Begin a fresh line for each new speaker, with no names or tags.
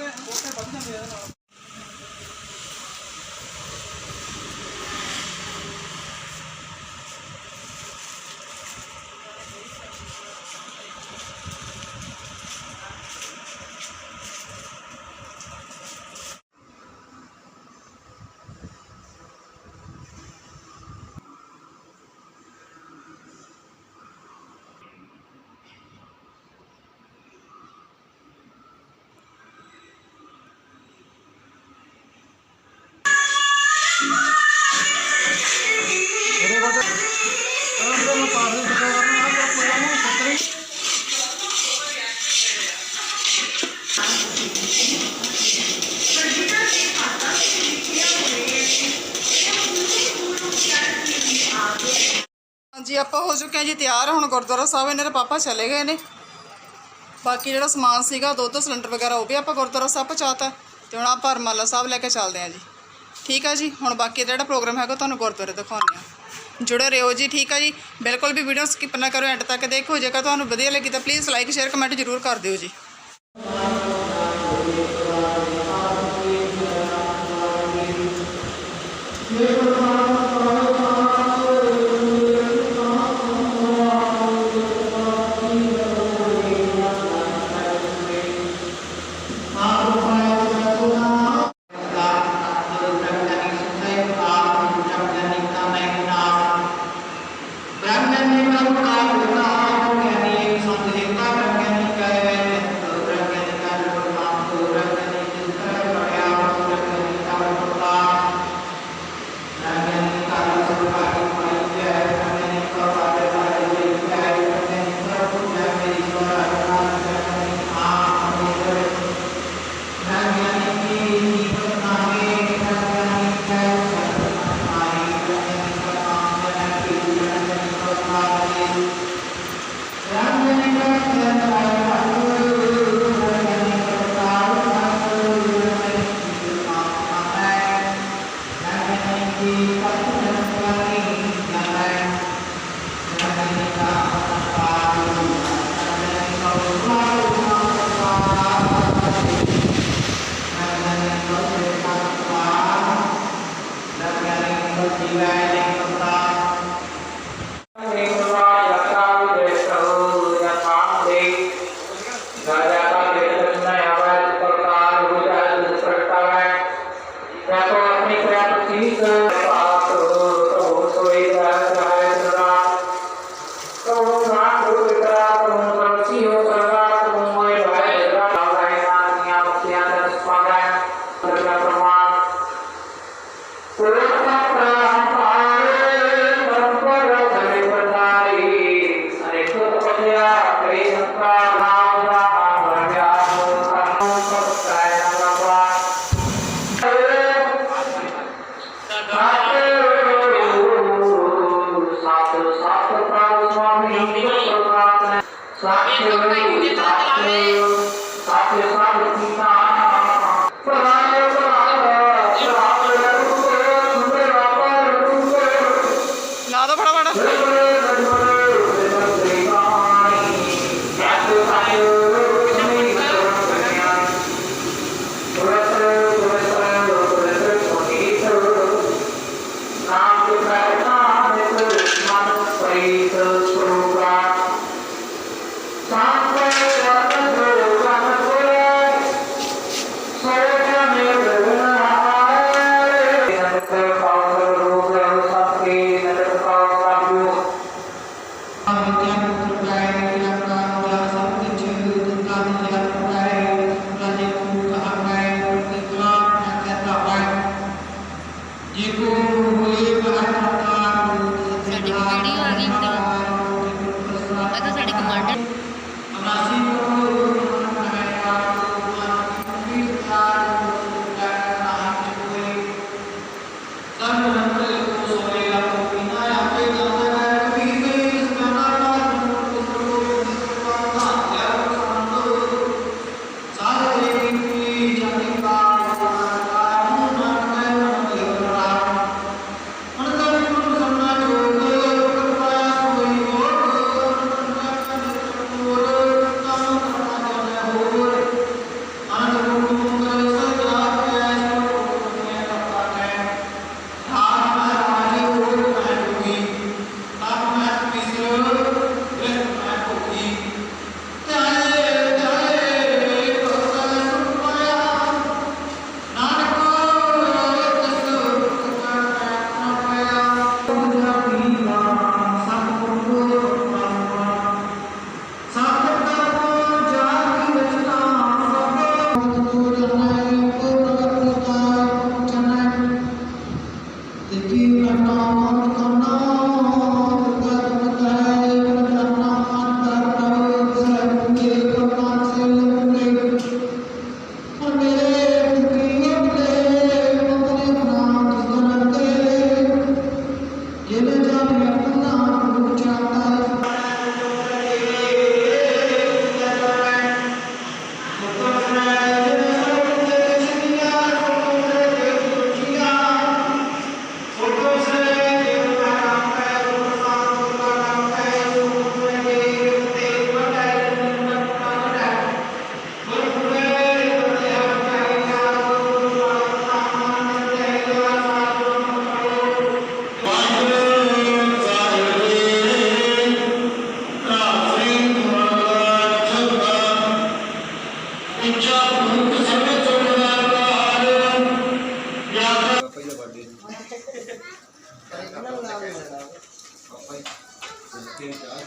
我开房间，没人了。ਆਪਾਂ ਹੋ ਚੁੱਕੇ ਹਾਂ ਜੀ, ਤਿਆਰ ਹੁਣ ਗੁਰਦੁਆਰਾ ਸਾਹਿਬ, ਇਹਨਾਂ ਦੇ ਪਾਪਾ ਚਲੇ ਗਏ ਨੇ। ਬਾਕੀ ਜਿਹੜਾ ਸਮਾਨ ਸੀਗਾ, ਦੁੱਧ, ਸਿਲੰਡਰ ਵਗੈਰਾ, ਉਹ ਵੀ ਆਪਾਂ ਗੁਰਦੁਆਰਾ ਸਾਹਿਬ ਪਹੁੰਚਾਤਾ। ਤੇ ਹੁਣ ਆਪਾਂ ਹਰਮਾਲਾ ਸਾਹਿਬ ਲੈ ਕੇ ਚੱਲਦੇ ਹਾਂ ਜੀ। ਠੀਕ ਆ ਜੀ, ਹੁਣ ਬਾਕੀ ਦਾ ਜਿਹੜਾ ਪ੍ਰੋਗਰਾਮ ਹੈਗਾ ਤੁਹਾਨੂੰ ਗੁਰਦੁਆਰੇ ਦਿਖਾਉਂਦੇ ਆ ਜੁੜੇ ਰਹੋ ਜੀ, ਠੀਕ ਆ ਜੀ। ਬਿਲਕੁਲ ਵੀ ਵੀਡੀਓ ਸਕਿਪ ਨਾ ਕਰੋ, ਐਂਡ ਤੱਕ ਦੇਖੋ, ਜੇਕਰ ਤੁਹਾਨੂੰ ਵਧੀਆ ਲੱਗੀ ਤਾਂ ਪਲੀਜ਼ ਲਾਈਕ ਸ਼ੇਅਰ ਕਮੈਂਟ ਜ਼ਰੂਰ ਕਰ ਦਿਓ ਜੀ। ਲਾ
Ay, no, no,
no, no. Thank you. ਪਾਪਾ ਜੀ ਤੇ ਚਾਹ